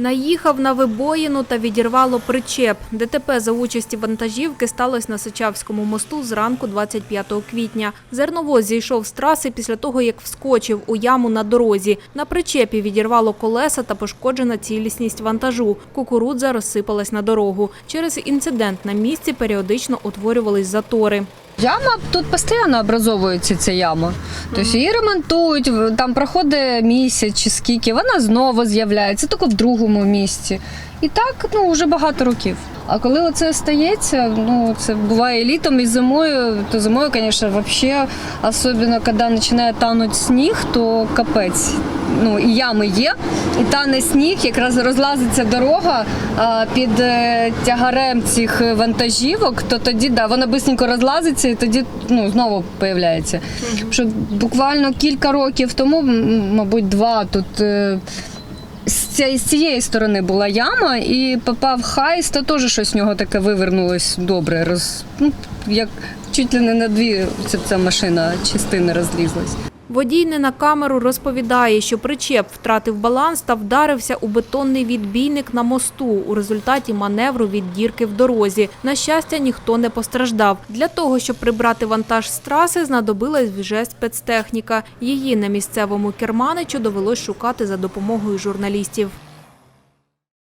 Наїхав на вибоїну та відірвало причеп. ДТП за участі вантажівки сталося на Сичавському мосту зранку 25 квітня. Зерновоз зійшов з траси після того, як вскочив у яму на дорозі. На причепі відірвало колеса та пошкоджена цілісність вантажу. Кукурудза розсипалась на дорогу. Через інцидент на місці періодично утворювались затори. Яма тут постійно образовується ця яма. Тобто її ремонтують, там проходить місяць чи скільки, вона знову з'являється, тільки в другому місці. І так ну, вже багато років. А коли оце стається, ну це буває і літом, і зимою, то зимою, звісно, взагалі, особливо коли починає танути сніг, то капець. Ну, і ями є, і тане сніг, якраз розлазиться дорога а, під е, тягарем цих вантажівок, то тоді да, вона швидко розлазиться і тоді ну, знову з'являється. Що буквально кілька років тому, мабуть, два тут. З цієї сторони була яма, і попав хайс, та теж щось в нього таке вивернулось добре. Роз, ну, як чуть ли не на дві ця, ця машина частини розлізлась. Водій не на камеру розповідає, що причеп втратив баланс та вдарився у бетонний відбійник на мосту у результаті маневру від дірки в дорозі. На щастя, ніхто не постраждав. Для того, щоб прибрати вантаж з траси, знадобилась вже спецтехніка. Її на місцевому керманичу довелось шукати за допомогою журналістів.